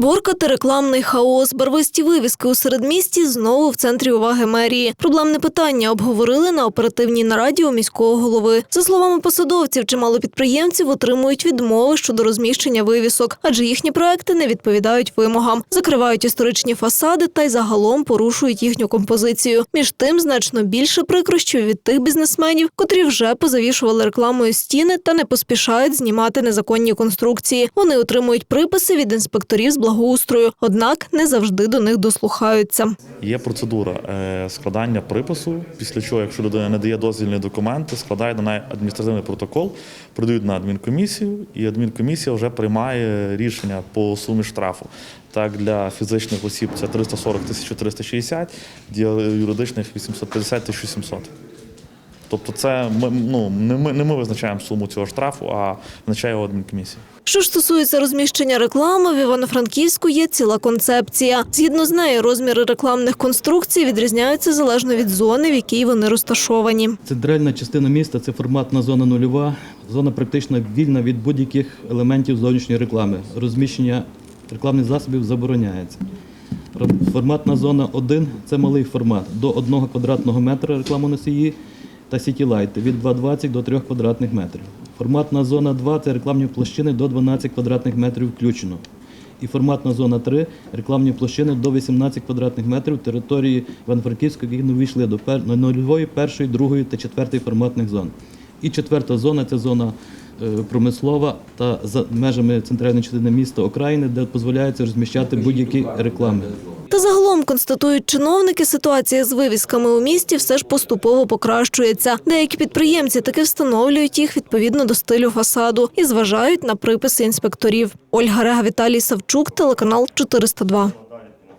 Зборка рекламний хаос. Барвисті вивіски у середмісті знову в центрі уваги мерії. Проблемне питання обговорили на оперативній нараді у міського голови. За словами посадовців, чимало підприємців отримують відмови щодо розміщення вивісок, адже їхні проекти не відповідають вимогам, закривають історичні фасади та й загалом порушують їхню композицію. Між тим, значно більше прикрощів від тих бізнесменів, котрі вже позавішували рекламою стіни та не поспішають знімати незаконні конструкції. Вони отримують приписи від інспекторів з благоустрою, однак не завжди до них дослухаються. Є процедура е, складання припису, після чого, якщо людина не дає дозвільні документи, складає на неї адміністративний протокол, передають на адмінкомісію, і адмінкомісія вже приймає рішення по сумі штрафу. Так, для фізичних осіб це 340 360, для юридичних 850 1700. Тобто, це ми, ну, не, ми, не ми визначаємо суму цього штрафу, а визначає його адмінкомісія. Що ж стосується розміщення реклами, в Івано-Франківську є ціла концепція. Згідно з нею, розміри рекламних конструкцій відрізняються залежно від зони, в якій вони розташовані. Центральна частина міста це форматна зона нульова, зона практично вільна від будь-яких елементів зовнішньої реклами. Розміщення рекламних засобів забороняється. Ро- Форматна зона 1 це малий формат до 1 квадратного метра рекламоносії та сітілайти від 2,20 до 3 квадратних метрів. Форматна зона 2 це рекламні площини до 12 квадратних метрів включено. І форматна зона 3 рекламні площини до 18 квадратних метрів території Івано-Франківської, які не увійшли до нульової, першої, другої та четвертої форматних зон. І четверта зона це зона е, промислова та за межами центральної частини міста окраїни, де дозволяється розміщати будь-які реклами. Та загалом констатують чиновники, ситуація з вивісками у місті все ж поступово покращується. Деякі підприємці таки встановлюють їх відповідно до стилю фасаду і зважають на приписи інспекторів. Ольга Рега, Віталій Савчук, телеканал 402.